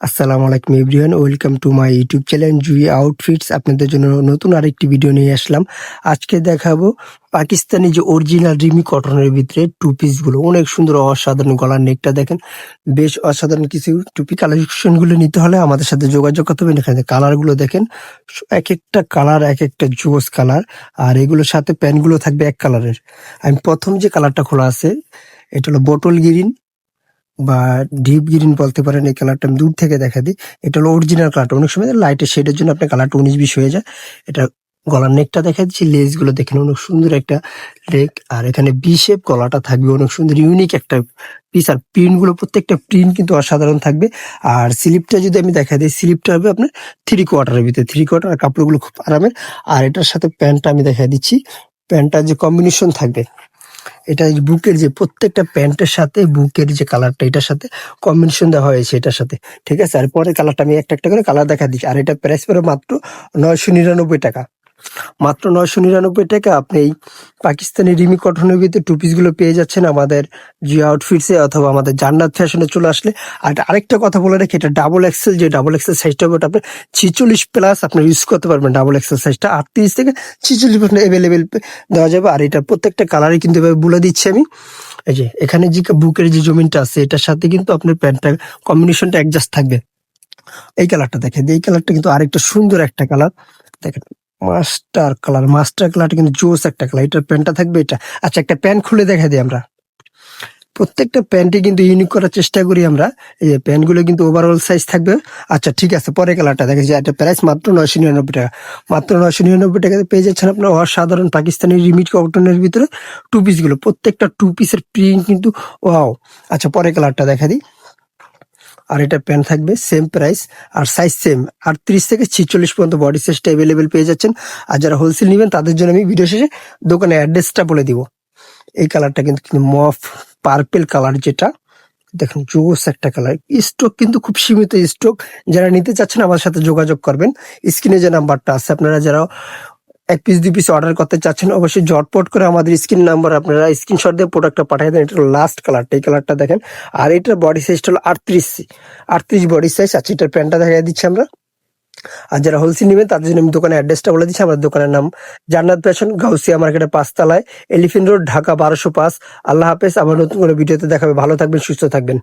আসসালামু আলাইকুম everyone, welcome to my YouTube channel Jui outfits. আপনাদের জন্য নতুন আরেকটি ভিডিও নিয়ে আসলাম। আজকে দেখাবো পাকিস্তানি যে অরিজিনাল রিমি কটনের ভিতরে টু পিসগুলো, অনেক সুন্দর অসাধারণ গলার নেকটা দেখেন। বেশ অসাধারণ কিছু টুপি কালেকশনগুলো নিতে হলে আমাদের সাথে যোগাযোগ করতে হবে। এখানে কালারগুলো দেখেন, এক একটা কালার এক একটা জোস কালার আর এগুলোর সাথে প্যান্টগুলো থাকবে এক কালারের আমি প্রথম যে কালারটা খোলা আছে, এটা হলো বটল গ্রিন বা ডিপ গ্রিন বলতে পারেন, এই কালারটা আমি দূর থেকে দেখা দিই। এটা হলো অরিজিনাল কালারটা অনেক সময় লাইটের শেডের জন্য আপনার কালারটা উনিশ বিশ হয়ে যায়। এটা গলার নেকটা দেখা দিচ্ছি লেসগুলো দেখেন, অনেক সুন্দর একটা লেগ আর এখানে বি শেপ গলাটা থাকবে, অনেক সুন্দর ইউনিক একটা পিস আর প্রিন্টগুলো, প্রত্যেকটা প্রিন্ট কিন্তু অসাধারণ থাকবে। আর স্লিপটা যদি আমি দেখা দিই স্লিপটা হবে আপনার থ্রি কোয়ার্টারের ভিতরে। থ্রি কোয়ার্টার কাপড়গুলো খুব আরামের। আর এটার সাথে প্যান্টটা আমি দেখা দিচ্ছি। প্যান্টটার যে কম্বিনেশন থাকবে এটা বুকের যে প্রত্যেকটা প্যান্টের সাথে, বুকের যে কালারটা, এটার সাথে কম্বিনেশন দেওয়া হয়েছে এটার সাথে, ঠিক আছে? আর পরে কালারটা আমি একটা একটা করে কালার দেখা দিচ্ছি। আর এটা প্রাইস পড়ে মাত্র নয়শো নিরানব্বই টাকা। মাত্র নয়শো নিরানব্বই টাকা আপনি এই পাকিস্তানি রিমি কটনের ভিতরে টু পেয়ে যাচ্ছেন আমাদের জি আউটফিটসে অথবা আমাদের জান্নাত ফ্যাশনে চলে আসলে। আর আরেকটা কথা বলে রাখি, এটা ডাবল এক্সেল যে ডাবল এক্সেল সাইজটা হবে ওটা আপনি ছিচল্লিশ প্লাস আপনি ইউজ করতে পারবেন ডাবল এক্সেল সাইজটা আটত্রিশ থেকে ছিচল্লিশ পর্যন্ত অ্যাভেলেবেল দেওয়া যাবে। আর এটা প্রত্যেকটা কালারই কিন্তু এভাবে বলে দিচ্ছি আমি। এই যে, এখানে যে বুকের যে জমিনটা আছে, এটার সাথে কিন্তু আপনার প্যান্টটা কম্বিনেশনটা অ্যাডজাস্ট থাকবে। এই কালারটা দেখেন, এই কালারটা কিন্তু আরেকটা সুন্দর একটা কালার দেখেন মাস্টার কালার, মাস্টার কালারটা কিন্তু জোস একটা কালার। এটার প্যান্টটা থাকবে এটা। আচ্ছা একটা প্যান্ট খুলে দেখা দিই আমরা। প্রত্যেকটা প্যান্টই কিন্তু ইউনিক করার চেষ্টা করি আমরা। এই যে প্যান্টগুলো কিন্তু ওভারঅল সাইজ থাকবে। আচ্ছা ঠিক আছে পরে কালারটা দেখেছি এটা প্রাইস মাত্র নয়শো নিরানব্বই টাকা। মাত্র নয়শো নিরানব্বই টাকাতে পেয়ে যাচ্ছেন আপনার অসাধারণ পাকিস্তানি রিমিট কটনের ভিতরে টু পিসগুলো প্রত্যেকটা টু পিসের প্রিন্ট কিন্তু ওয়াও আচ্ছা পরে কালারটা দেখা দিই। আর এটা প্যান্ট থাকবে সেম প্রাইস আর সাইজ সেম আটত্রিশ থেকে ছিচল্লিশ পর্যন্ত বডি সাইজটা অ্যাভেলেবেল পেয়ে যাচ্ছেন। আর যারা হোলসেল নেবেন, তাদের জন্য আমি ভিডিও শেষে দোকানের অ্যাড্রেসটা বলে দিব। এই কালারটা কিন্তু মফ পার্পেল কালার যেটা, দেখুন জোস একটা কালার স্টক কিন্তু খুব সীমিত স্টক যারা নিতে চাচ্ছেন, আমার সাথে যোগাযোগ করবেন। স্ক্রিনে যে নাম্বারটা আছে, আপনারা যারা এক পিস দুই পিস অর্ডার করতে চাচ্ছেন, অবশ্যই জটপট করে আমাদের স্ক্রিন নাম্বার আপনারা স্ক্রিনশট দিয়ে প্রোডাক্টটা পাঠিয়ে দেন। এটা লাস্ট কালারটা এই কালারটা দেখেন। আর এটার বডি সাইজটা হলো আটত্রিশ আটত্রিশ বডি সাইজ আচ্ছা এটার প্যান্টটা দেখা দিচ্ছি আমরা। আর যারা হোলসেল নেবেন, তাদের জন্য আমি দোকানের অ্যাড্রেসটা বলে দিচ্ছি। আমাদের দোকানের নাম জান্নাত ফ্যাশন গাউসিয়া মার্কেটের পাঁচতলায় এলিফেন্ট রোড ঢাকা বারোশো পাঁচ। আল্লাহ হাফেজ, আবার নতুন কোনো ভিডিওতে দেখাবে। ভালো থাকবেন, সুস্থ থাকবেন।